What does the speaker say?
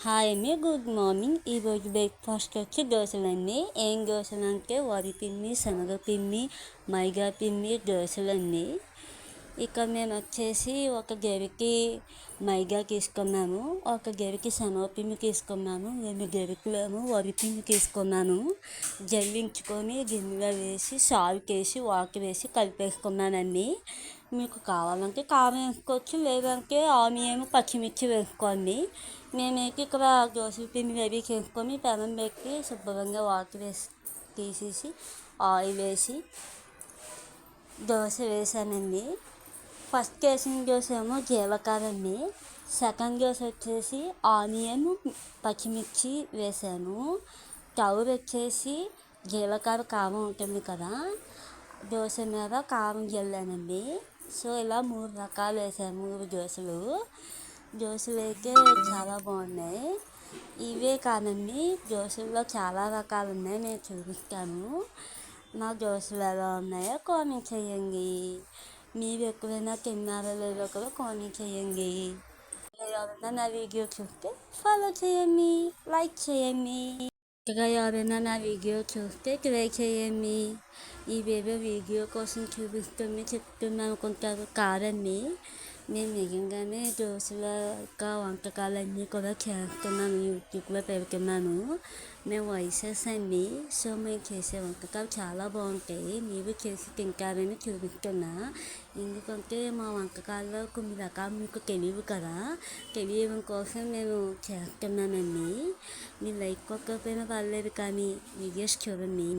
Hi అండి good morning ఈరోజు breakfast వచ్చి దోశలన్నీ ఏం దోశలు అంటే వరి పిన్ని శనగ పిన్ని మైదా పిండి దోశలండి ఇక మేము వచ్చేసి ఒక గెరికి మైగా తీసుకున్నాము ఒక గెరికి శనగపిండి తీసుకున్నాము రెండు గెరికలేమో వరి పిండి తీసుకున్నాను జల్లించుకొని గిన్నెలో వేసి సాల్ట్ వేసి వాటర్ వేసి కలిపేసుకున్నానండి. మీకు కావాలంటే కారం వేసుకోవచ్చు లేదంటే ఆనియన్ పచ్చిమిర్చి వేసుకోండి. మేమైతే ఇక్కడ దోశ పిండి రెడీ చేసుకొని పెనం పెట్టి శుభ్రంగా వాటర్ వేసి తీసేసి ఆయిల్ వేసి దోశ వేసానండి. ఫస్ట్ కేసింగ్ జ్యూస్ ఏమో జీలకర్ర అండి సెకండ్ జ్యూస్ వచ్చేసి ఆనియన్ పచ్చిమిర్చి వేసాను. టవర్ వచ్చేసి జీలకర్ర కారం ఉంటుంది కదా దోశ మీద కారం జల్లానండి సో ఇలా మూడు రకాలు వేసాను మూడు దోశలు దోశలు అయితే చాలా బాగున్నాయి. ఇవే కాదండి దోశల్లో చాలా రకాలు ఉన్నాయి నేను చూపిస్తాను. నా దోశలు ఎలా ఉన్నాయో కామెంట్ చేయండి. మీరు ఎక్కడైనా తిన్నారో లేదో కూడా కామెంట్ చేయండి. ఎవరైనా నా వీడియో చూస్తే ఫాలో చేయండి లైక్ చేయండి. ఇంకా ఎవరైనా నా వీడియో చూస్తే ట్రై చేయండి. ఈ వీడియో కోసం చూపిస్తుంది చెప్తున్నాను అనుకుంటారు. కాదండి. నేను నిజంగానే దోశల యొక్క వంటకాలన్నీ కూడా చేస్తున్నాను యూట్యూబ్లో పెడుతున్నాను మేము వైసెస్ అండి సో మేము చేసే వంటకాలు చాలా బాగుంటాయి మీరు చేసి తింటారని చూపిస్తున్నా ఎందుకంటే మా వంటకాల్లో కొన్ని రకాలు మీకు తెలియవు కదా తెలియడం కోసం నేను చేస్తున్నానండి మీ లైక్ కొట్టకపోయినా పర్లేదు కానీ వీడియోస్ చూడండి